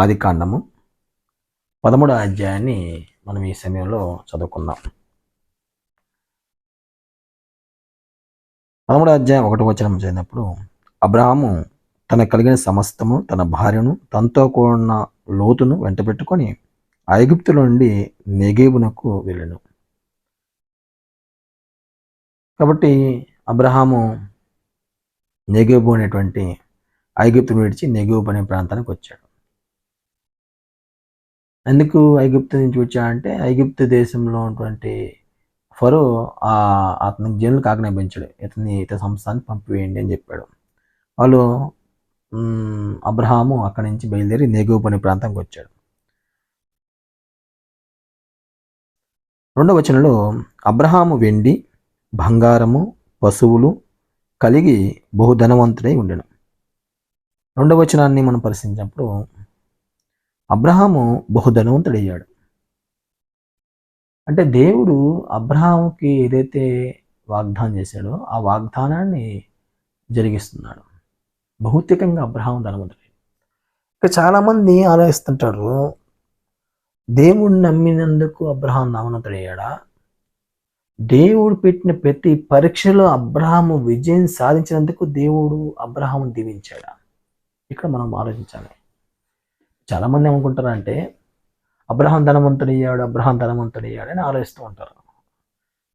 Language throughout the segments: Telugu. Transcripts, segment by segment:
ఆదికాండము పదమూడో అధ్యాయాన్ని మనం ఈ సమయంలో చదువుకుందాం. పదమూడో అధ్యాయం ఒకటి వచనం చదివినప్పుడు అబ్రహాము తన కలిగిన సమస్తము తన భార్యను తనతో కూడిన లోతును వెంట పెట్టుకొని ఐగుప్తుల నుండి నెగేబునకు వెళ్ళను. కాబట్టి అబ్రహాము నెగేబు అనేటువంటి ఐగుప్తును విడిచి నెగేబు అనే ప్రాంతానికి వచ్చాడు. ఎందుకు ఐగుప్తు నుంచి వచ్చాడంటే ఐగుప్తు దేశంలో ఉన్నటువంటి ఫరో ఆ జనులు జనులకు ఆజ్ఞాపించాడు ఇతని ఇతని సంస్థాన్ని పంపివేయండి అని చెప్పాడు. వాళ్ళు అబ్రహాము అక్కడి నుంచి బయలుదేరి నేగోపని అనే ప్రాంతానికి వచ్చాడు. రెండవ వచనంలో అబ్రహాము వెండి బంగారము పశువులు కలిగి బహుధనవంతుడై ఉండను. రెండవ వచనాన్ని మనం పరిశీలించినప్పుడు అబ్రహాము బహుధనవంతుడయ్యాడు. అంటే దేవుడు అబ్రహాముకి ఏదైతే వాగ్దానం చేశాడో ఆ వాగ్దానాన్ని జరిగిస్తున్నాడు. భౌతికంగా అబ్రహాం ధనవంతుడు ఇక చాలామంది ఆలోచిస్తుంటారు దేవుడిని నమ్మినందుకు అబ్రహాం ధనవంతుడయ్యాడా? దేవుడు పెట్టిన ప్రతి పరీక్షలో అబ్రహాము విజయం సాధించినందుకు దేవుడు అబ్రహాము దీవించాడా? ఇక్కడ మనం ఆలోచించాలి. చాలామంది ఏమనుకుంటారంటే అబ్రహాం ధనవంతుడయ్యాడు అబ్రహాం ధనవంతుడయ్యాడు అని ఆలోచిస్తూ ఉంటారు.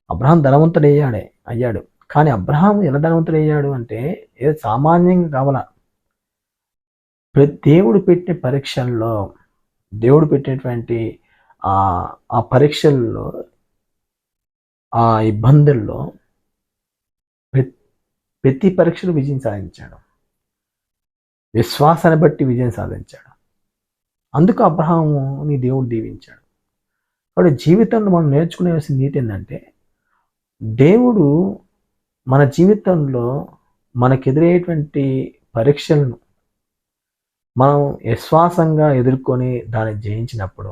అబ్రహాం ధనవంతుడయ్యాడే అయ్యాడు. కానీ అబ్రహాం ఎలా ధనవంతుడయ్యాడు అంటే ఏదో సామాన్యంగా కావాల ప్రతి దేవుడు పెట్టిన పరీక్షల్లో దేవుడు పెట్టినటువంటి ఆ ఆ పరీక్షల్లో ఆ ఇబ్బందుల్లో ప్రతి ప్రతి విజయం సాధించాడు. విశ్వాసాన్ని బట్టి విజయం సాధించాడు. అందుకు అబ్రహాముని దేవుడు దీవించాడు. కాబట్టి జీవితంలో మనం నేర్చుకునేవలసిన నీతి ఏంటంటే దేవుడు మన జీవితంలో మనకెదురయ్యేటువంటి పరీక్షలను మనం విశ్వాసంగా ఎదుర్కొని దాన్ని జయించినప్పుడు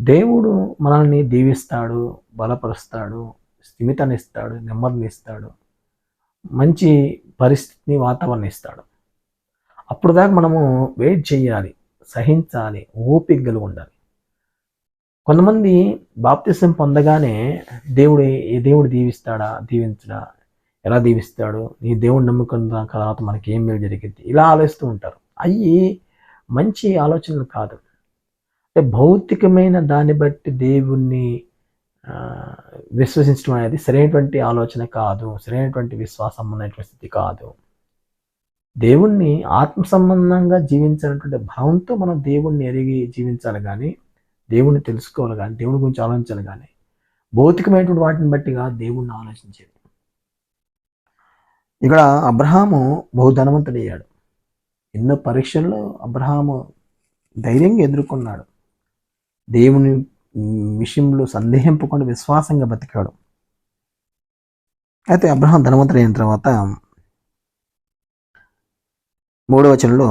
దేవుడు మనల్ని దీవిస్తాడు బలపరుస్తాడు స్థిమితాన్ని ఇస్తాడు నెమ్మదిని ఇస్తాడు మంచి పరిస్థితిని వాతావరణం ఇస్తాడు. అప్పుడు దాకా మనము వెయిట్ చేయాలి. సహించాలి ఓపికలు ఉండాలి. కొంతమంది బాప్తిసం పొందగానే దేవుడు ఏ దేవుడు దీవిస్తాడా దీవించడా ఎలా దీవిస్తాడు నీ దేవుడు నమ్ముకున్న తర్వాత మనకి ఏం మేలు జరిగింది ఇలా ఆలోచిస్తూ ఉంటారు. అవి మంచి ఆలోచనలు కాదు. అంటే భౌతికమైన దాన్ని బట్టి దేవుణ్ణి విశ్వసించడం అనేది సరైనటువంటి ఆలోచన కాదు సరైనటువంటి విశ్వాసం అనేటువంటి స్థితి కాదు. దేవుణ్ణి ఆత్మ సంబంధంగా జీవించాలనేటువంటి భావంతో మనం దేవుణ్ణి ఎరిగి జీవించాలి కానీ దేవుణ్ణి తెలుసుకోవాలి కానీ దేవుని గురించి ఆలోచించాలి కానీ భౌతికమైనటువంటి వాటిని బట్టిగా దేవుణ్ణి ఆలోచించేది. ఇక్కడ అబ్రహాము బహుధనవంతుడయ్యాడు. ఎన్నో పరీక్షల్లో అబ్రహాము ధైర్యంగా ఎదుర్కొన్నాడు. దేవుని విషయంలో సందేహింపకుండా విశ్వాసంగా బతికాడు. అయితే అబ్రహాం ధనవంతుడైన తర్వాత మూడవ వచనంలో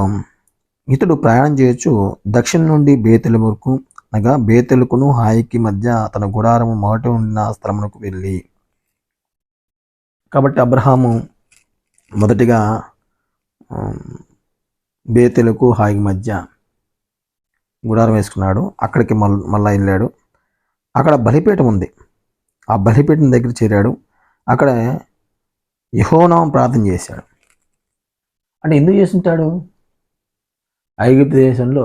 ఇతడు ప్రయాణం చేయొచ్చు దక్షిణం నుండి బేతెల వరకు అనగా బేతెలుకును హాయికి మధ్య తన గుడారము మొదట ఉన్న స్థలమునకు వెళ్ళి. కాబట్టి అబ్రహాము మొదటిగా బేతెలకు హాయికి మధ్య గుడారం వేసుకున్నాడు. అక్కడికి మల్ మళ్ళా వెళ్ళాడు. అక్కడ బలిపీఠం ఉంది. ఆ బలిపీఠం దగ్గర చేరాడు. అక్కడ యహోనామం ప్రార్థన చేశాడు. అంటే ఎందుకు చేస్తుంటాడు? ఐగుప్తు దేశంలో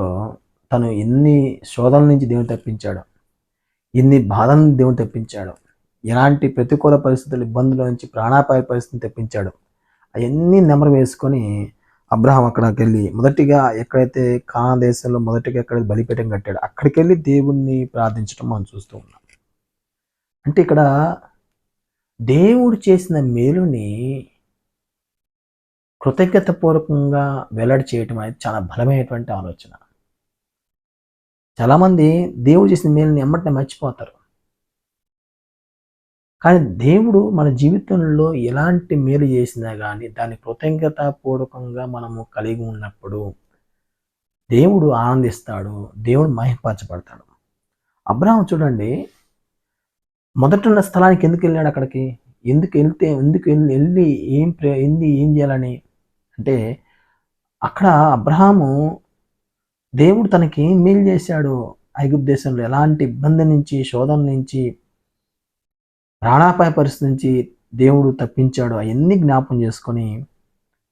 తను ఎన్ని శోధనల నుంచి దేవుని తప్పించాడు ఎన్ని బాధల నుంచి దేవుని తప్పించాడు ఎలాంటి ప్రతికూల పరిస్థితులు ఇబ్బందుల నుంచి ప్రాణాపాయ పరిస్థితిని తెప్పించాడు అవన్నీ నెంబర్ వేసుకొని అబ్రహాం అక్కడికి వెళ్ళి మొదటిగా ఎక్కడైతే కానా దేశంలో మొదటిగా ఎక్కడ బలిపీఠం కట్టాడు అక్కడికి వెళ్ళి దేవుణ్ణి ప్రార్థించడం మనం చూస్తూ ఉన్నాం. అంటే ఇక్కడ దేవుడు చేసిన మేలుని కృతజ్ఞతపూర్వకంగా వెల్లడి చేయటం అనేది చాలా బలమైనటువంటి ఆలోచన. చాలామంది దేవుడు చేసిన మేలుని ఎమ్మటనే మర్చిపోతారు. కానీ దేవుడు మన జీవితంలో ఎలాంటి మేలు చేసినా కానీ దాన్ని కృతజ్ఞతాపూర్వకంగా మనము కలిగి ఉన్నప్పుడు దేవుడు ఆనందిస్తాడు దేవుడు మహింపరచబడతాడు. అబ్రాహం చూడండి మొదట ఉన్న స్థలానికి ఎందుకు వెళ్ళాడు అక్కడికి? ఎందుకు వెళ్తే ఎందుకు వెళ్ళి వెళ్ళి ఏం ప్రే ఏంది ఏం చేయాలని అంటే అక్కడ అబ్రహాము దేవుడు తనకి ఏం మేలు చేశాడు ఐగుప్తు దేశంలో? ఎలాంటి ఇబ్బంది నుంచి శోధన నుంచి ప్రాణాపాయ పరిస్థితి నుంచి దేవుడు తప్పించాడు? అవన్నీ జ్ఞాపం చేసుకొని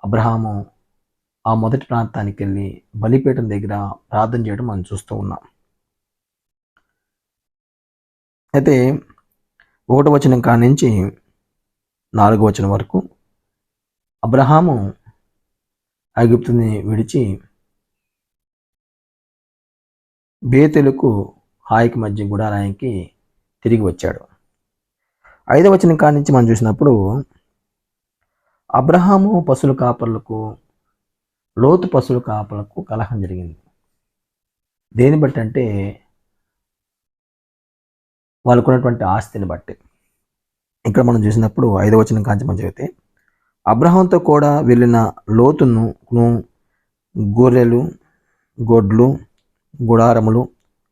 అబ్రహాము ఆ మొదటి ప్రాంతానికి వెళ్ళి బలిపీఠం దగ్గర ప్రార్థన చేయడం మనం చూస్తూ ఉన్నాం. అయితే ఒకటి వచనం కాడి నుంచి నాలుగో వచనం వరకు అబ్రహాము ఐగుప్తుని విడిచి బేతెలకు హాయికి మధ్య గుడారానికి తిరిగి వచ్చాడు. ఐదవ వచనం కాడి నుంచి మనం చూసినప్పుడు అబ్రహాము పశువుల కాపర్లకు లోతు పశువుల కాపర్లకు కలహం జరిగింది. దేని బట్టి అంటే వాళ్ళకున్నటువంటి ఆస్తిని బట్టి. ఇక్కడ మనం చూసినప్పుడు ఐదవ వచనం కాంచి మనం చదివితే అబ్రహాంతో కూడా వెళ్ళిన లోతును గొర్రెలు గొడ్లు గుడారములు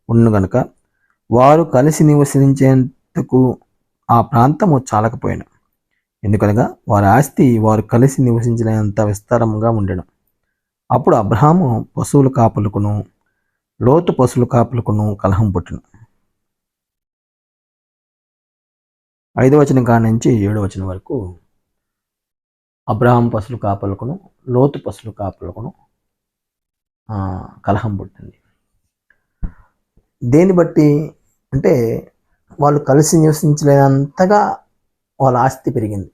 ఉన్ను గనుక వారు కలిసి నివసించేందుకు ఆ ప్రాంతము చాలకపోయాను. ఎందుకనగా వారి ఆస్తి వారు కలిసి నివసించినంత విస్తారంగా ఉండెను. అప్పుడు అబ్రహాము పశువుల కాపులకును లోతు పశువుల కాపులకును కలహం పుట్టిన. ఐదవ వచనం కాడి నుంచి ఏడవ వచనం వరకు అబ్రహాం పసులు కాపలకును లోతు పసులు కాపలకును కలహం పుట్టింది. దేన్ని బట్టి అంటే వాళ్ళు కలిసి నివసించలేనంతగా వాళ్ళ ఆస్తి పెరిగింది.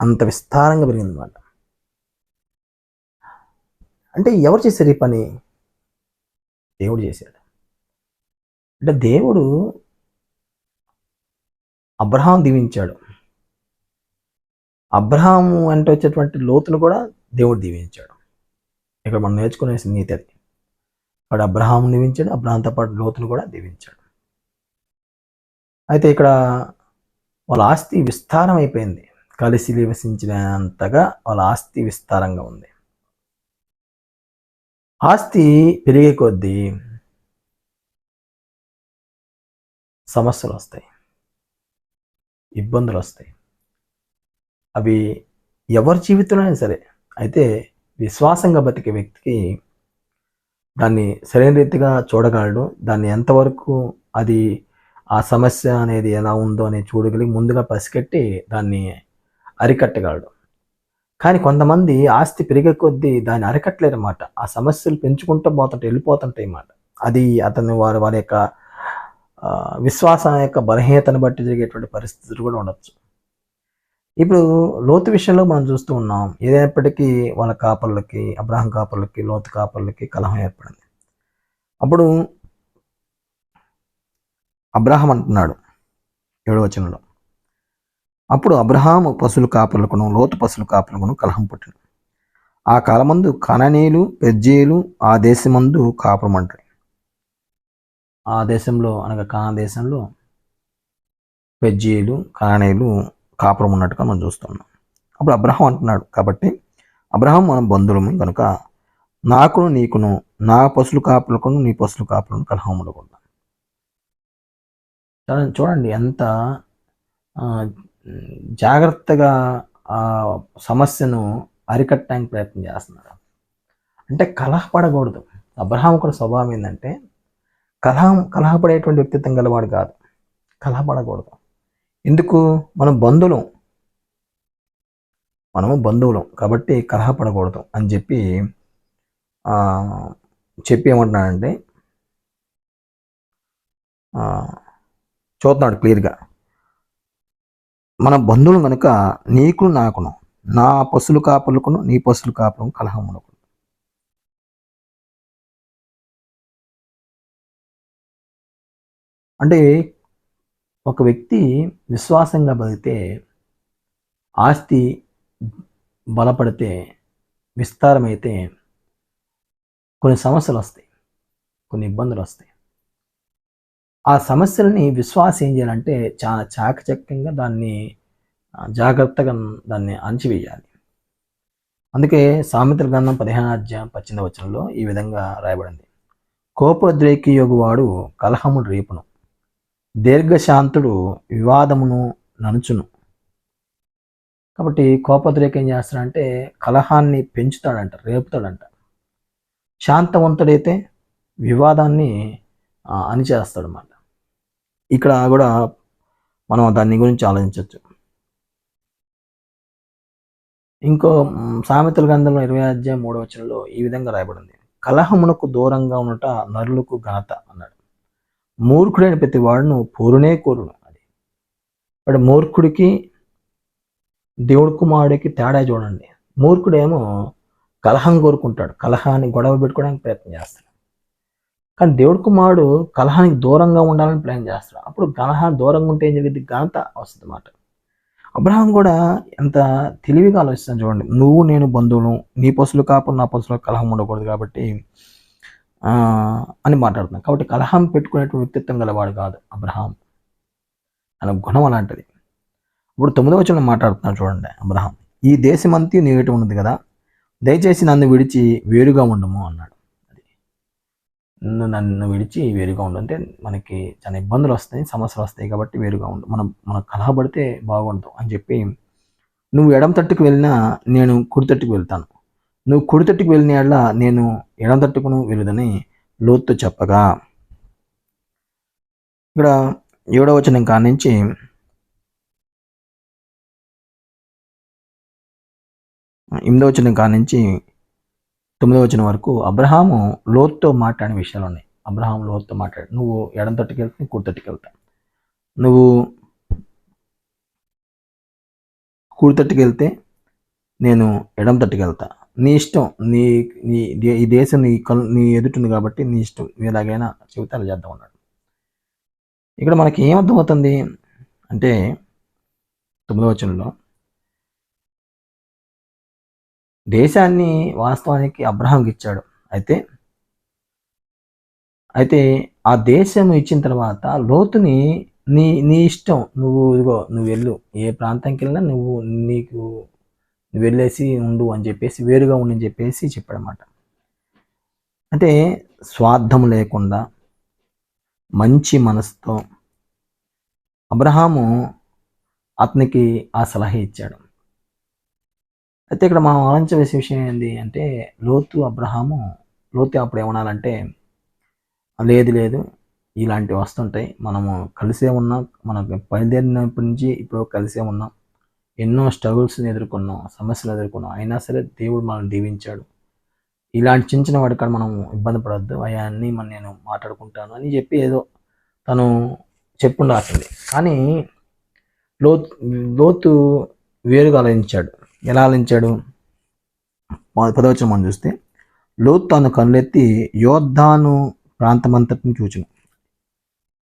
అంత విస్తారంగా పెరిగింది అన్నమాట అంటే ఎవరు చేశారు ఈ పని? దేవుడు చేశాడు. అంటే దేవుడు అబ్రహాం దీవించాడు. అబ్రహాము అంటే వచ్చేటువంటి లోతును కూడా దేవుడు దీవించాడు. ఇక్కడ మనం నేర్చుకునే నీతి అది. అక్కడ అబ్రహాం దీవించాడు అబ్రహాంతో పాటు లోతును కూడా దీవించాడు. అయితే ఇక్కడ వాళ్ళ ఆస్తి విస్తారం అయిపోయింది. కలిసి నివసించినంతగా వాళ్ళ ఆస్తి విస్తారంగా ఉంది. ఆస్తి పెరిగే కొద్దీ సమస్యలు వస్తాయి. ఇబ్బందులు వస్తాయి. అవి ఎవరి జీవితంలో అయినా సరే అయితే విశ్వాసంగా బతికే వ్యక్తికి దాన్ని సరైన రీతిగా చూడగలడు. దాన్ని ఎంతవరకు అది ఆ సమస్య అనేది ఎలా ఉందో అనేది చూడగలిగి ముందుగా పసిగట్టి దాన్ని అరికట్టగలడు. కానీ కొంతమంది ఆస్తి పెరిగే కొద్దీ దాన్ని అరికట్టలేరు అన్నమాట ఆ సమస్యలు పెంచుకుంటూ పోతుంటే వెళ్ళిపోతుంటాయి అన్నమాట. అది అతని వారి వారి యొక్క విశ్వాసం యొక్క బలహీనతను బట్టి జరిగేటువంటి పరిస్థితులు కూడా ఉండొచ్చు. ఇప్పుడు లోతు విషయంలో మనం చూస్తూ ఉన్నాం. ఏదైనప్పటికీ వాళ్ళ కాపర్లకి అబ్రహం కాపర్లకి లోతు కాపర్లకి కలహం ఏర్పడింది. అప్పుడు అబ్రహం అంటున్నాడు ఏడవ వచనంలో. అప్పుడు అబ్రహాం పశువులు కాపర్లకును లోతు పశువులు కాపర్లకును కలహం పుట్టిన ఆ కాలమందు కననీయులు పెజ్జీలు ఆ దేశమందు కాపురమంటారు. ఆ దేశంలో అనగా కానా దేశంలో పెజ్జీలు కానీయులు కాపురం ఉన్నట్టుగా మనం చూస్తున్నాం. అప్పుడు అబ్రహం అంటున్నాడు కాబట్టి అబ్రహం మనం బంధువులము కనుక నాకును నీకును నా పసులు కాపులకును నీ పసులు కాపులను కలహం ఉండకూడదు. చూడండి- ఎంత జాగ్రత్తగా ఆ సమస్యను అరికట్టడానికి ప్రయత్నం చేస్తున్నారు అంటే కలహపడకూడదు. అబ్రహాం ఒక స్వభావం ఏంటంటే కలహం కలహపడేటువంటి వ్యక్తిత్వం గలవాడు కాదు. కలహపడకూడదు. ఎందుకు? మనం బంధువులం. మనము బంధువులం కాబట్టి కలహపడకూడదు అని చెప్పి చెప్పి ఏమంటున్నాడంటే చూస్తున్నాడు క్లియర్గా. మన బంధువులు కనుక నీకు నాకును నా పశువులు కాపులకును నీ పశువులు కాపులకు కలహం ఉండకూడదు. అంటే ఒక వ్యక్తి విశ్వాసంగా బతికితే ఆస్తి బలపడితే విస్తారమైతే కొన్ని సమస్యలు వస్తాయి కొన్ని ఇబ్బందులు వస్తాయి. ఆ సమస్యలని విశ్వాసం ఏం చేయాలంటే చాలా చాకచక్యంగా దాన్ని జాగ్రత్తగా దాన్ని అణచివేయాలి అందుకే సామెతల గ్రంథం పదిహేను అధ్యాయం పద్దెనిమిది వచనంలో ఈ విధంగా రాయబడింది. కోపోద్రేకి యోగువాడు కలహముడు రేపును. దీర్ఘశాంతుడు వివాదమును ననుచును. కాబట్టి కోపద్రేకం ఏం చేస్తాడంటే కలహాన్ని పెంచుతాడంట రేపుతాడంట. శాంతవంతుడైతే వివాదాన్ని అణిచేస్తాడు అన్నమాట ఇక్కడ కూడా మనం దాని గురించి ఆలోచించవచ్చు ఇంకో సామెతల గ్రంథంలో ఇరవై అధ్యాయం మూడవచనంలో ఈ విధంగా రాయబడింది. కలహమునకు దూరంగా ఉన్నట నరులకు ఘనత అన్నాడు. మూర్ఖుడైన ప్రతి వాడును పోరునే కోరును అది. వాడు మూర్ఖుడికి దేవుడు కుమారుడికి తేడా చూడండి. మూర్ఖుడేమో కలహం కోరుకుంటాడు. కలహాన్ని గొడవ పెట్టుకోవడానికి ప్రయత్నం చేస్తాడు. కానీ దేవుడు కుమారుడు కలహానికి దూరంగా ఉండాలని ప్లాన్ చేస్తాడు. అప్పుడు కలహ దూరంగా ఉంటే ఏం జరిగింది ఘనత వస్తుంది అన్నమాట అబ్రహాం కూడా ఎంత తెలివిగా ఆలోచిస్తాను చూడండి. నువ్వు నేను బంధువులు నీ పసులు కాపు నా పసులో కలహం ఉండకూడదు కాబట్టి అని మాట్లాడుతున్నాను కాబట్టి కలహం పెట్టుకునేటువంటి వ్యక్తిత్వం గలవాడు కాదు అబ్రహాం. అనే గుణం అలాంటిది. ఇప్పుడు తొమ్మిదవ వచనం మాట్లాడుతున్నాను చూడండి అబ్రహాం. ఈ దేశమంతా నీ ఉన్నది కదా? దయచేసి నన్ను విడిచి వేరుగా ఉండము అన్నాడు. అది. నన్ను విడిచి వేరుగా ఉండు. అంటే మనకి చాలా ఇబ్బందులు వస్తాయి సమస్యలు వస్తాయి కాబట్టి వేరుగా ఉండు. మనం మనం కలహపడితే బాగుండదు అని చెప్పి నువ్వు ఎడమ తట్టుకు వెళ్ళినా నేను కుడి తట్టుకు వెళ్తాను. నువ్వు కుడి తట్టుకు వెళ్ళిన యెడల నేను ఎడమ తట్టుకును వెళ్ళదని లోతు చెప్పగా. ఇక్కడ ఏడవ వచనం కాడ నుంచి ఎనిమిదవ వచనం కాడ నుంచి తొమ్మిదవ వచనం వరకు అబ్రహాము లోతుతో మాట్లాడిన విషయాలు ఉన్నాయి. అబ్రహాం లోతుతో మాట్లాడు నువ్వు ఎడం తట్టుకు వెళ్తే కుడి తట్టుకు వెళ్తా. నువ్వు కుడి తట్టుకు వెళ్తే నేను ఎడం తట్టుకు వెళ్తా. నీ ఇష్టం నీ నీ దే- ఈ దేశం నీ కల్ నీ ఎదుటింది కాబట్టి నీ ఇష్టం. నువ్వు ఎలాగైనా చెబితే అలా చేద్దాం అన్నాడు. ఇక్కడ మనకి ఏం అర్థమవుతుంది అంటే తొమ్మిదవ వచనంలో దేశాన్ని వాస్తవానికి అబ్రహాంకి ఇచ్చాడు. అయితే అయితే ఆ దేశం ఇచ్చిన తర్వాత లోతుని నీ నీ ఇష్టం నువ్వు ఇదిగో నువ్వు వెళ్ళు. ఏ ప్రాంతంకి వెళ్ళినా నువ్వు నీకు వెళ్ళేసి ఉండు అని చెప్పేసి వేరుగా ఉండు అని చెప్పేసి చెప్పాడనమాట అంటే స్వార్థం లేకుండా మంచి మనసుతో అబ్రహాము అతనికి ఆ సలహా ఇచ్చాడు. అయితే ఇక్కడ మనం ఆలోచించవలసిన విషయం ఏంటి అంటే లోతు అబ్రహాము లోతు అప్పుడు ఏమనాలంటే లేదు లేదు ఇలాంటివి వస్తుంటాయి. మనము కలిసే ఉన్నాం మనకు బయలుదేరినప్పటి నుంచి ఇప్పుడు కలిసే ఉన్నాం. ఎన్నో స్ట్రగుల్స్ని ఎదుర్కొన్నాం సమస్యలు ఎదుర్కొన్నాం. అయినా సరే దేవుడు మనల్ని దీవించాడు. ఇలాంటి చిన్న చిన్న వాటికాడ మనం ఇబ్బంది పడద్దు. అవన్నీ మనం నేను మాట్లాడుకుంటాను అని చెప్పి ఏదో తను చెప్పుండాల్సింది కానీ లోతు లోతు వేరుగా ఆలోచించాడు. ఎలా ఆలోచించాడు? పదవచనం మనం చూస్తే లోతు తాను కన్నులెత్తి యోద్ధాను ప్రాంతమంతటిని చూచాను.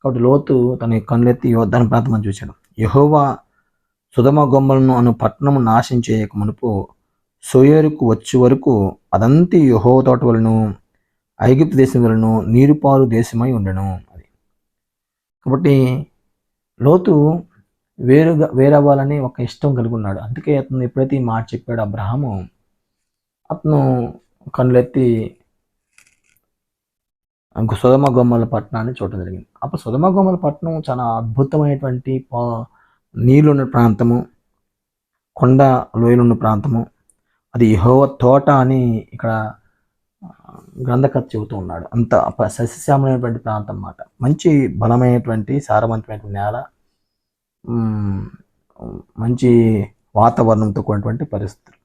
కాబట్టి లోతు తన కన్నులెత్తి యోద్ధాను ప్రాంతం చూశాడు యహోవా సుధమ గొమ్మలను అను పట్టణము నాశం చేయక మునుపు సోయేరుకు వచ్చే వరకు అదంతి యహో తోట వలను ఐగుప్తు దేశం వలను నీరుపారు దేశమై ఉండను అది. కాబట్టి లోతు వేరుగా వేరవ్వాలని ఒక ఇష్టం కలిగి ఉన్నాడు అందుకే అతను ఎప్పుడైతే ఈ మాట చెప్పాడు అబ్రహాము అతను కళ్ళెత్తి సుధమ గొమ్మల పట్టణాన్ని చూడటం జరిగింది. అప్పుడు సుధమ గొమ్మల పట్టణం చాలా అద్భుతమైనటువంటి పా- నీళ్ళున్న ప్రాంతము కొండ లోయలున్న ప్రాంతము అది యహోవ తోట అని ఇక్కడ ఆ, గ్రంథకర్త చెబుతూ ఉన్నాడు. అంత ప- సస్యశ్యామలైనటువంటి ప్రాంతం అన్నమాట. మంచి బలమైనటువంటి సారవంతమైనటువంటి నేల మంచి వాతావరణంతో కూడినటువంటి పరిస్థితులు.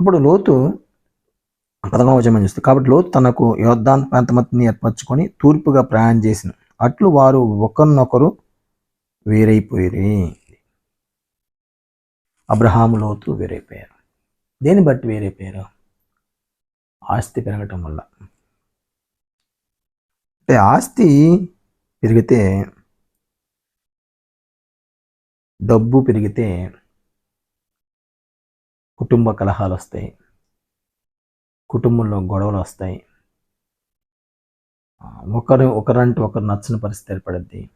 ఇప్పుడు లోతు పదకొండవ వచనం చూస్తే కాబట్టి లోతు తనకు యోద్ధాన్ ప్రాంతమతిని ఏర్పరచుకొని తూర్పుగా ప్రయాణం చేసిన. అట్లు వారు ఒకరినొకరు వేరైపోయారు. అబ్రహాము లోతు వేరైపోయారు. దేన్ని బట్టి వేరైపోయారు? ఆస్తి పెరగటం వల్ల. అంటే ఆస్తి పెరిగితే డబ్బు పెరిగితే కుటుంబ కలహాలు వస్తాయి. కుటుంబంలో గొడవలు వస్తాయి. ఒకరు ఒకరంటే ఒకరు నచ్చని పరిస్థితి ఏర్పడుద్ది.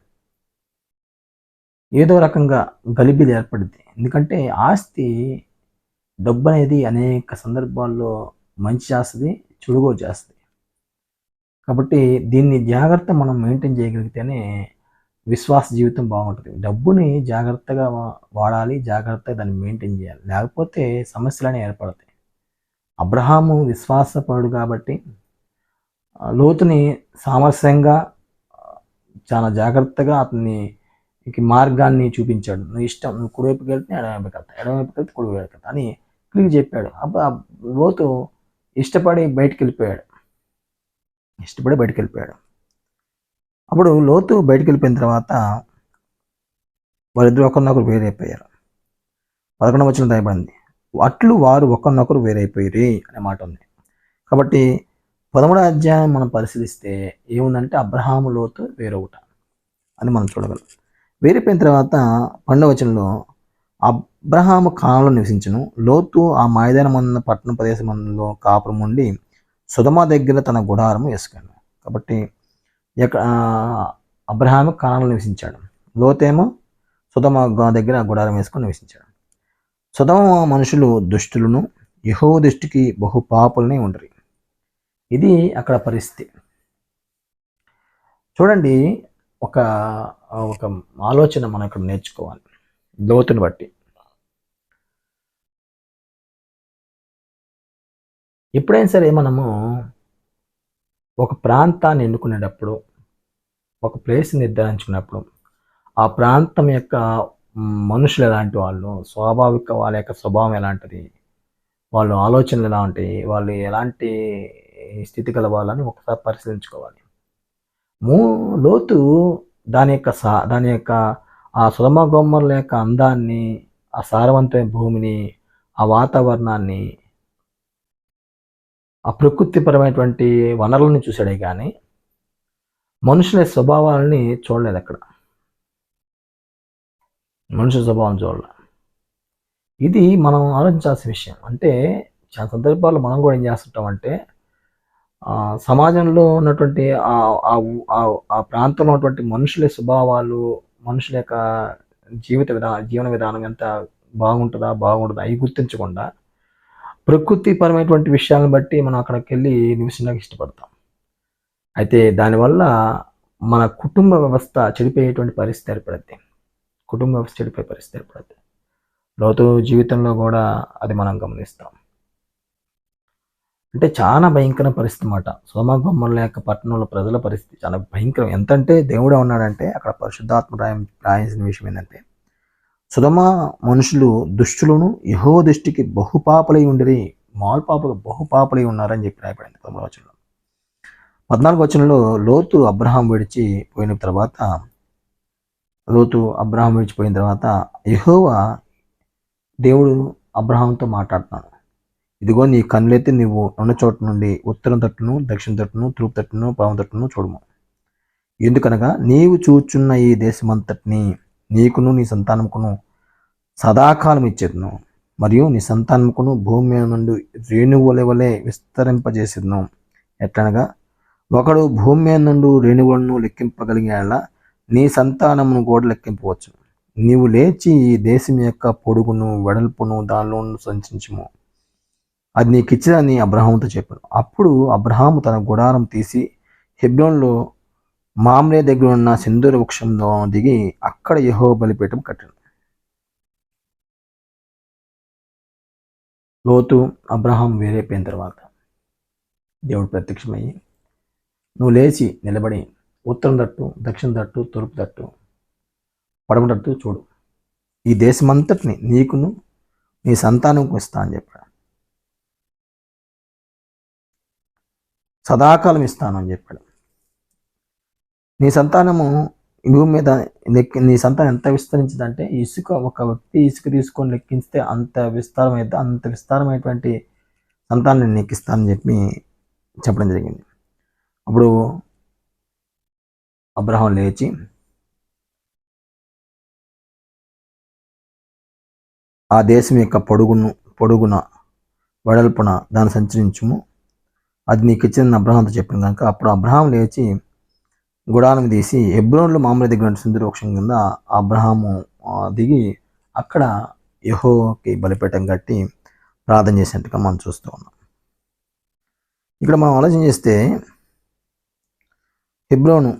ఏదో రకంగా గలిబిలు ఏర్పడింది ఎందుకంటే ఆస్తి డబ్బు అనేది అనేక సందర్భాల్లో మంచి చేస్తుంది చెడుగో చేస్తుంది. కాబట్టి దీన్ని జాగ్రత్త మనం మెయింటైన్ చేయగలిగితేనే విశ్వాస జీవితం బాగుంటుంది. డబ్బుని జాగ్రత్తగా వా- వాడాలి జాగ్రత్తగా దాన్ని మెయింటైన్ చేయాలి. లేకపోతే సమస్యలనే ఏర్పడతాయి. అబ్రహాము విశ్వాసపడు కాబట్టి లోతుని సామరస్యంగా చాలా జాగ్రత్తగా అతన్ని నీకు మార్గాన్ని చూపించాడు. నువ్వు ఇష్టం నువ్వు కుడివైపుకి వెళ్తే ఎడమవైపుకి వెళ్తా ఎడమవైపుకి వెళ్తే కుడివైపుకి వెళ్తా అని క్లిక్ చెప్పాడు. అప్పుడు ఆ లోతు ఇష్టపడి బయటికి వెళ్ళిపోయాడు ఇష్టపడి బయటికి వెళ్ళిపోయాడు అప్పుడు లోతు బయటికి వెళ్ళిపోయిన తర్వాత వారిద్దరు ఒకరినొకరు వేరైపోయారు. పదకొండవ వచ్చిన రాయబడింది. అట్లు వారు ఒకరినొకరు వేరైపోయి అనే మాట ఉంది. కాబట్టి పదమూడో అధ్యాయం మనం పరిశీలిస్తే ఏముందంటే అబ్రహాము లోతు వేరొకట అని మనం చూడగలం. వేరిపోయిన తర్వాత పండవచనంలో అబ్రహాము కాలంలో నివసించను. లోతు ఆ మైదానమన్న పట్టణ ప్రదేశంలో కాపురం ఉండి సుధమ దగ్గర తన గుడారము వేసుకాను కాబట్టి ఎక్క ఆ, అబ్రహాము కాలంలో నివసించాడు. లోతేమో సుధమ దగ్గర గుడారం వేసుకొని నివసించాడు. సుధమ మనుషులు దుష్టులను యహో దృష్టికి బహు పాపులనే ఉండరు. ఇది అక్కడ పరిస్థితి. చూడండి ఒక ఒక ఆలోచన మనం ఇక్కడ నేర్చుకోవాలి. లోతుని బట్టి. ఎప్పుడైనా సరే మనము ఒక ప్రాంతాన్ని ఎన్నుకునేటప్పుడు ఒక ప్లేస్ నిర్ధారించుకున్నప్పుడు ఆ ప్రాంతం యొక్క మనుషులు ఎలాంటి వాళ్ళు స్వాభావిక వాళ్ళ యొక్క స్వభావం ఎలాంటిది వాళ్ళు ఆలోచనలు ఎలా ఉంటాయి వాళ్ళు ఎలాంటి స్థితి గల వాళ్ళని ఒకసారి పరిశీలించుకోవాలి. మూ లోతు దాని యొక్క సా దాని యొక్క ఆ సులమ గొమ్మల యొక్క అందాన్ని ఆ సారవంతమైన భూమిని ఆ వాతావరణాన్ని ఆ ప్రకృతిపరమైనటువంటి వనరులను చూశాడే కానీ మనుషుల స్వభావాలని చూడలేదు అక్కడ. మనుషుల స్వభావం చూడలే. ఇది మనం ఆలోచించాల్సిన విషయం. అంటే చాలా సందర్భాల్లో మనం కూడా ఏం చేస్తుంటామంటే అంటే సమాజంలో ఉన్నటువంటి ఆ ఆ ప్రాంతంలో ఉన్నటువంటి మనుషుల స్వభావాలు మనుషుల యొక్క జీవిత విధానం జీవన విధానం ఎంత బాగుంటుందా బాగుంటుందా అవి గుర్తించకుండా ప్రకృతిపరమైనటువంటి విషయాలను బట్టి మనం అక్కడికి వెళ్ళి నివసించడానికి ఇష్టపడతాం. అయితే దానివల్ల మన కుటుంబ వ్యవస్థ చెడిపోయేటువంటి పరిస్థితి ఏర్పడుద్ది. కుటుంబ వ్యవస్థ చెడిపోయే పరిస్థితి ఏర్పడుద్ది. లోతు జీవితంలో కూడా అది మనం గమనిస్తాం. అంటే చాలా భయంకర పరిస్థితి అన్నమాట. సోమగొమ్మల యొక్క పట్టణంలో ప్రజల పరిస్థితి చాలా భయంకరం. ఎంతంటే దేవుడే ఉన్నాడంటే అక్కడ పరిశుద్ధాత్మ రాయం రాయాల్సిన విషయం ఏంటంటే సుధమ మనుషులు దుష్టులను యహో దృష్టికి బహుపాపలై ఉండిరి మాల్పాపలు బహుపాపలై ఉన్నారని చెప్పి రాయబడింది పదమూడు వచనంలో. పద్నాలుగు వచనంలో లోతు అబ్రహాం విడిచి పోయిన తర్వాత లోతు అబ్రహాం విడిచిపోయిన తర్వాత యెహోవా దేవుడు అబ్రహాంతో మాట్లాడుతున్నాను ఇదిగో నీ కన్నులైతే నీవు ఉన్న చోట నుండి ఉత్తరం తట్టును దక్షిణ తట్టును తూర్పు తట్టును పాము తట్టును చూడము. ఎందుకనగా నీవు చూచున్న ఈ దేశమంతటిని నీకును నీ సంతానముకును సదాకాలం ఇచ్చేదను. మరియు నీ సంతానముకును భూమి మీద నుండి రేణువుల వలె విస్తరింపజేసేదను. ఎట్లనగా ఒకడు భూమి మీద నుండి రేణువులను లెక్కింపగలిగేలా నీ సంతానమును కూడా లెక్కింపవచ్చు. నీవు లేచి ఈ దేశం యొక్క పొడుగును వెడల్పును దానిలో సంచరించుము. అది నీకు ఇచ్చేదని అబ్రహాముతో చెప్పాను అప్పుడు అబ్రహాము తన గుడారం తీసి హెబ్రోన్లో మామ్రే దగ్గర ఉన్న సింధూర వృక్షంలో దిగి అక్కడ యహో బలిపీఠం కట్టాడు లోతు అబ్రహాం వేరైపోయిన తర్వాత దేవుడు ప్రత్యక్షమయ్యి నువ్వు లేచి నిలబడి ఉత్తరం తట్టు దక్షిణ తట్టు తూర్పు తట్టు పడమ తట్టు చూడు. ఈ దేశమంతటిని నీకును నీ సంతానంకు ఇస్తా అని చెప్పాడు. సదాకాలం ఇస్తాను అని చెప్పాడు. నీ సంతానము భూమి మీద లెక్కి నీ సంతానం ఎంత విస్తరించిందంటే ఇసుక ఒక వ్యక్తి ఇసుక తీసుకొని లెక్కించితే అంత విస్తారమైతే అంత విస్తారమైనటువంటి సంతానాన్ని నేను లెక్కిస్తానని చెప్పి చెప్పడం జరిగింది. అప్పుడు అబ్రహం లేచి ఆ దేశం యొక్క పొడుగును పొడుగున వెడల్పున దాన్ని సంచరించుము. అది నీకు ఇచ్చిన అబ్రహాంతో చెప్పిన కనుక అప్పుడు అబ్రహాం లేచి గుడానం తీసి ఎబ్రోన్లో మామూలు దగ్గర సుందర వృక్షం కింద అబ్రహాము దిగి అక్కడ యహోకి బలిపీఠం కట్టి ప్రార్థన చేసినట్టుగా మనం చూస్తూ ఉన్నాం. ఇక్కడ మనం ఆలోచన చేస్తే హెబ్రోను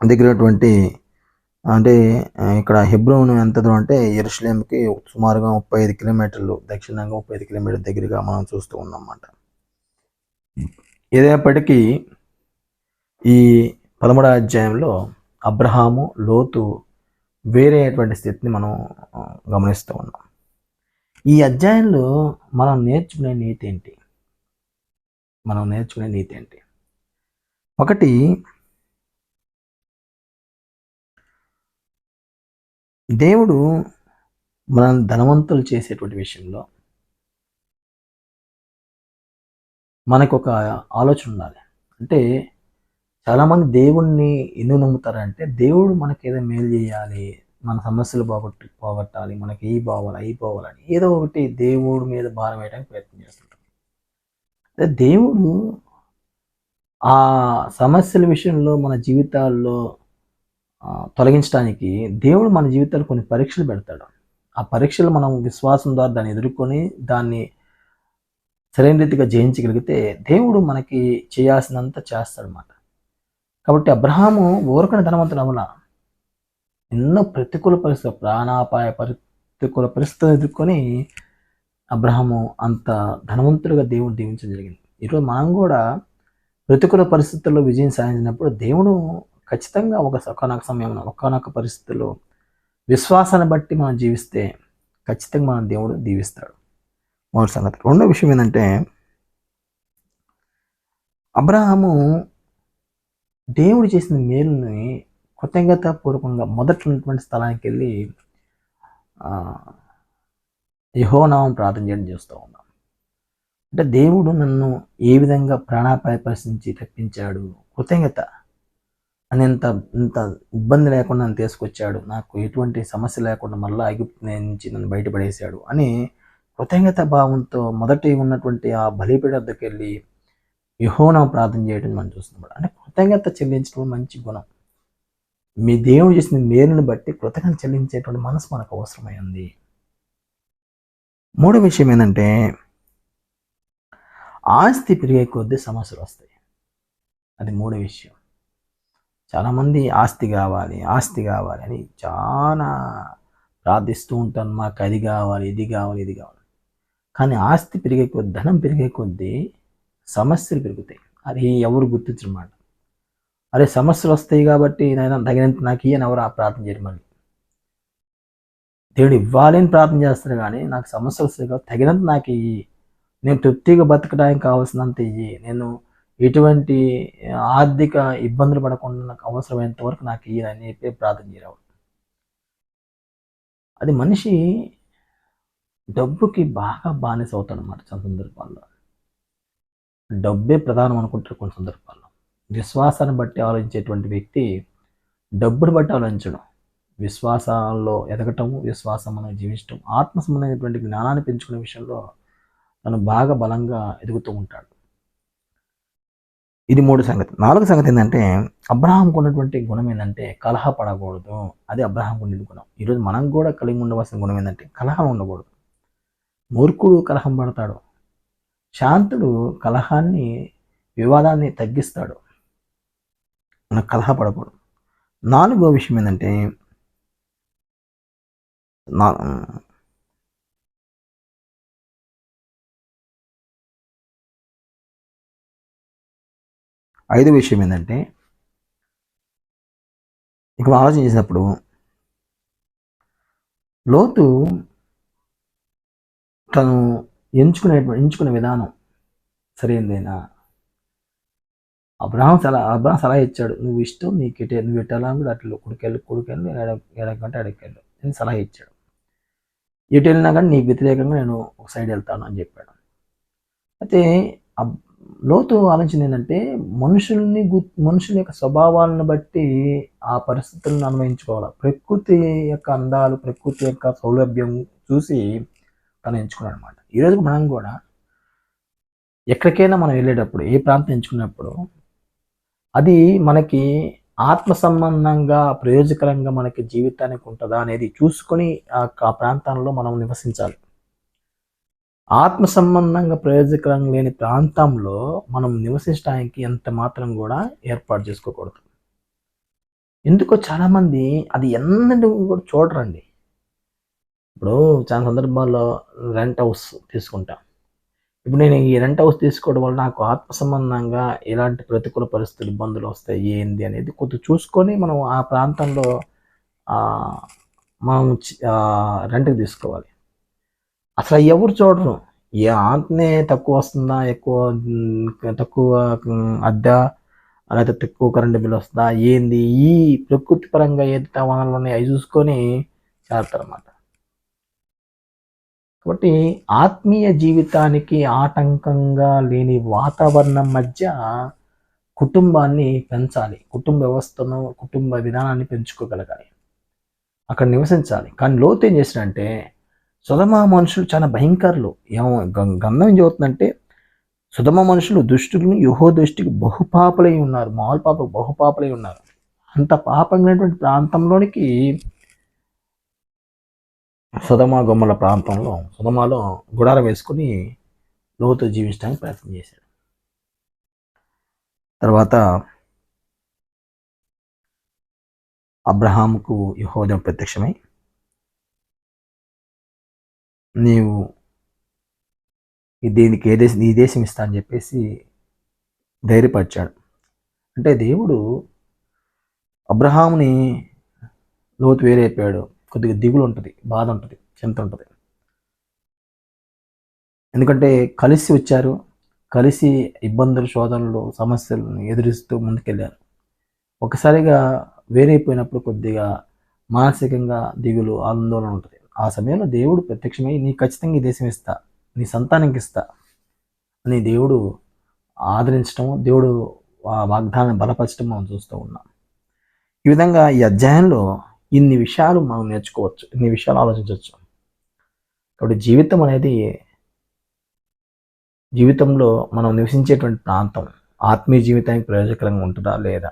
దగ్గరటువంటి అంటే ఇక్కడ హెబ్రోన్ ఎంత దూరం అంటే ఎరుషలేంకి సుమారుగా ముప్పై ఐదు కిలోమీటర్లు దక్షిణంగా ముప్పై ఐదు కిలోమీటర్ల దగ్గరగా మనం చూస్తూ ఉన్నాం అన్నమాట. ఏదైనప్పటికీ ఈ పదమూడవ అధ్యాయంలో అబ్రహాము లోతు వేరే అటువంటి స్థితిని మనం గమనిస్తూ ఉన్నాం. ఈ అధ్యాయంలో మనం నేర్చుకునే నీతి ఏంటి? మనం నేర్చుకునే నీతి ఏంటి? ఒకటి దేవుడు మనం ధనవంతులు చేసేటువంటి విషయంలో మనకు ఒక ఆలోచన ఉండాలి. అంటే చాలామంది దేవుణ్ణి ఎందుకు నమ్ముతారంటే దేవుడు మనకి ఏదో మేలు చేయాలి మన సమస్యలు పోగొట్టి పోగొట్టాలి మనకి ఈ బావాలి అయి పోవాలని ఏదో ఒకటి దేవుడి మీద భారం వేయడానికి ప్రయత్నం చేస్తుంటాం అదే దేవుడు ఆ సమస్యల విషయంలో మన జీవితాల్లో తొలగించడానికి దేవుడు మన జీవితాలు కొన్ని పరీక్షలు పెడతాడు. ఆ పరీక్షలు మనం విశ్వాసం ద్వారా దాన్ని ఎదుర్కొని దాన్ని సరైన రీతిగా జయించగలిగితే దేవుడు మనకి చేయాల్సినంత చేస్తాడనమాట కాబట్టి అబ్రహాము ఊరకని ధనవంతుడు అవల ఎన్నో ప్రతికూల పరిస్థితులు ప్రాణాపాయ ప్రతికూల పరిస్థితులు ఎదుర్కొని అబ్రహాము అంత ధనవంతుడిగా దేవుడు దీవించడం జరిగింది. ఈరోజు మనం కూడా ప్రతికూల పరిస్థితుల్లో విజయం సాధించినప్పుడు దేవుడు ఖచ్చితంగా ఒక ఒకనొక సమయంలో ఒకనొక పరిస్థితుల్లో విశ్వాసాన్ని బట్టి మనం జీవిస్తే ఖచ్చితంగా మనం దేవుడు దీవిస్తాడు. మొదటి సంగతి. రెండో విషయం ఏంటంటే అబ్రహాము దేవుడు చేసిన మేలుని కృతజ్ఞత పూర్వకంగా మొదటి ఉన్నటువంటి స్థలానికి వెళ్ళి యహోనామం ప్రార్థన చేయడం చేస్తూ ఉన్నాం. అంటే దేవుడు నన్ను ఏ విధంగా ప్రాణాపాయ పరిస్థితి తప్పించాడు కృతజ్ఞత అని ఇంత ఇంత ఇబ్బంది లేకుండా నన్ను తీసుకొచ్చాడు నాకు ఎటువంటి సమస్య లేకుండా మళ్ళీ ఐగుప్తు నుంచి నన్ను బయటపడేశాడు అని కృతజ్ఞత భావంతో మొదటి ఉన్నటువంటి ఆ బలిపీడ వద్దకు వెళ్ళి యహోనా ప్రార్థన చేయడం మనం చూస్తున్నాం అంటే కృతజ్ఞత చెల్లించడం మంచి గుణం. మీ దేవుడు చేసిన మేలుని బట్టి కృతజ్ఞత చెల్లించేటువంటి మనసు మనకు అవసరమైంది మూడో విషయం ఏంటంటే ఆస్తి పెరిగే కొద్దీ సమస్యలు వస్తాయి. అది మూడో విషయం. చాలామంది ఆస్తి కావాలి ఆస్తి కావాలి అని చాలా ప్రార్థిస్తూ ఉంటాను మాకు అది కావాలి ఇది కావాలి ఇది కావాలి. కానీ ఆస్తి పెరిగే కొద్దీ ధనం పెరిగే కొద్దీ సమస్యలు పెరుగుతాయి. అది ఎవరు గుర్తించమాట అరే సమస్యలు వస్తాయి కాబట్టి నేను తగినంత నాకు ఇయ్యని ఎవరు ఆ ప్రార్థన చేయడం మళ్ళీ. దేవుడు ఇవ్వాలని ప్రార్థన చేస్తారు కానీ నాకు సమస్యలు వస్తాయి కాబట్టి తగినంత నాకు ఇయ్యి. నేను తృప్తిగా బతకడానికి కావాల్సినంత ఇయ్యి. నేను ఎటువంటి ఆర్థిక ఇబ్బందులు పడకుండా నాకు అవసరమైనంత వరకు నాకు ఇయ్యని చెప్పి ప్రార్థన చేయరావు. అది మనిషి డబ్బుకి బాగా బానిస అవుతాడు అన్నమాట చాలా సందర్భాల్లో. డబ్బే ప్రధానం అనుకుంటారు కొన్ని సందర్భాల్లో. విశ్వాసాన్ని బట్టి ఆలోచించేటువంటి వ్యక్తి డబ్బును బట్టి ఆలోచించడం విశ్వాసాల్లో ఎదగటం విశ్వాసం అనేది జీవించడం ఆత్మ సంబంధమైనటువంటి జ్ఞానాన్ని పెంచుకునే విషయంలో తను బాగా బలంగా ఎదుగుతూ ఉంటాడు. ఇది మూడు సంగతి. నాలుగు సంగతి ఏంటంటే అబ్రహాంకు ఉన్నటువంటి గుణం ఏంటంటే కలహ పడకూడదు అది అబ్రహాంకు ఉండే గుణం. ఈరోజు మనం కూడా కలిగి ఉండవలసిన గుణం ఏంటంటే కలహం ఉండకూడదు. మూర్ఖుడు కలహం పడతాడు. శాంతుడు కలహాన్ని వివాదాన్ని తగ్గిస్తాడు. మనకు కలహ పడకూడదు. నాలుగో విషయం ఏంటంటే నా ఐదో విషయం ఏంటంటే ఇక్కడ ఆలోచన చేసినప్పుడు లోతు తను ఎంచుకునే ఎంచుకునే విధానం సరైనదేనా అబ్రహాం సలహా అబ్రహాం సలహా ఇచ్చాడు నువ్వు ఇష్టం నీకు ఎటే నువ్వు ఎట్టాలని కూడా అట్లా కొడుకెళ్ళు కొడుకెళ్ళు ఎడకంటే అడగకెళ్ళు అని సలహా ఇచ్చాడు. ఎటు వెళ్ళినా కానీ నీకు వ్యతిరేకంగా నేను ఒక సైడ్ వెళ్తాను అని చెప్పాడు. అయితే లోతు ఆలోచన ఏంటంటే మనుషుల్ని గు మనుషుల యొక్క స్వభావాలను బట్టి ఆ పరిస్థితులను అన్వయించుకోవాలి ప్రకృతి యొక్క అందాలు ప్రకృతి యొక్క సౌలభ్యం చూసి తను ఎంచుకున్నాడు అనమాట ఈరోజు మనం కూడా ఎక్కడికైనా మనం వెళ్ళేటప్పుడు ఏ ప్రాంతం ఎంచుకున్నప్పుడు అది మనకి ఆత్మ సంబంధంగా ప్రయోజకరంగా మనకి జీవితానికి ఉంటుందా అనేది చూసుకొని ఆ ప్రాంతంలో మనం నివసించాలి. ఆత్మ సంబంధంగా ప్రయోజకరంగా లేని ప్రాంతంలో మనం నివసించడానికి ఎంత మాత్రం కూడా ఏర్పాటు చేసుకోకూడదు. ఎందుకో చాలామంది అది ఎన్నటి కూడా చూడరండి. ఇప్పుడు చాలా సందర్భాల్లో రెంట్ హౌస్ తీసుకుంటాం. ఇప్పుడు నేను ఈ రెంట్ హౌస్ తీసుకోవడం వల్ల నాకు ఆత్మ సంబంధంగా ఎలాంటి ప్రతికూల పరిస్థితులు ఇబ్బందులు వస్తాయి ఏంది అనేది కొద్దిగా చూసుకొని మనం ఆ ప్రాంతంలో మనం రెంట్కి తీసుకోవాలి. అసలు ఎవరు చూడరు. ఏ ఆంతనే తక్కువ వస్తుందా ఎక్కువ తక్కువ అద్దె లేకపోతే తక్కువ కరెంటు బిల్ వస్తుందా ఏంది? ఈ ప్రకృతి పరంగా ఏదైతే వనరులు ఉన్నాయో అవి చూసుకొని చేస్తారన్నమాట కాబట్టి ఆత్మీయ జీవితానికి ఆటంకంగా లేని వాతావరణం మధ్య కుటుంబాన్ని పెంచాలి. కుటుంబ వ్యవస్థను కుటుంబ విధానాన్ని పెంచుకోగలగాలి. అక్కడ నివసించాలి. కానీ లోతు ఏం చేసినంటే సుధమ మనుషులు చాలా భయంకరులు. ఏమో గం- గంధం ఏం చదువుతుందంటే సుధమ మనుషులు దుష్టులను యుహో దృష్టికి బహుపాపలై ఉన్నారు. మామూలు పాప బహుపాపలై ఉన్నారు. అంత పాపమైనటువంటి ప్రాంతంలోనికి సుధమ గొమ్మల ప్రాంతంలో సుధమాలో గుడారం వేసుకుని లోతు జీవించడానికి ప్రయత్నం చేశాడు. తర్వాత అబ్రహాంకు యహోదం ప్రత్యక్షమై నీవు దీనికి ఏ దేశం ఈ దేశం ఇస్తా అని చెప్పేసి ధైర్యపరిచాడు. అంటే దేవుడు అబ్రహాముని లోతు వేరైపోయాడు. కొద్దిగా దిగులు ఉంటుంది బాధ ఉంటుంది చింత ఉంటుంది ఎందుకంటే కలిసి వచ్చారు కలిసి ఇబ్బందులు శోధనలు సమస్యలను ఎదురిస్తూ ముందుకెళ్ళారు. ఒకసారిగా వేరైపోయినప్పుడు కొద్దిగా మానసికంగా దిగులు ఆందోళన ఉంటుంది ఆ సమయంలో దేవుడు ప్రత్యక్షమై నీ ఖచ్చితంగా ఈ దేశం ఇస్తా నీ సంతానానికి ఇస్తా అని దేవుడు ఆదరించడం దేవుడు ఆ వాగ్దానాన్ని బలపరచడం మనం చూస్తూ ఉన్నాం. ఈ విధంగా ఈ అధ్యాయంలో ఇన్ని విషయాలు మనం నేర్చుకోవచ్చు ఇన్ని విషయాలు ఆలోచించవచ్చు. కాబట్టి జీవితం అనేది జీవితంలో మనం నివసించేటువంటి ప్రాంతం. ఆత్మీయ జీవితానికి ప్రయోజకరంగా ఉంటుందా లేదా?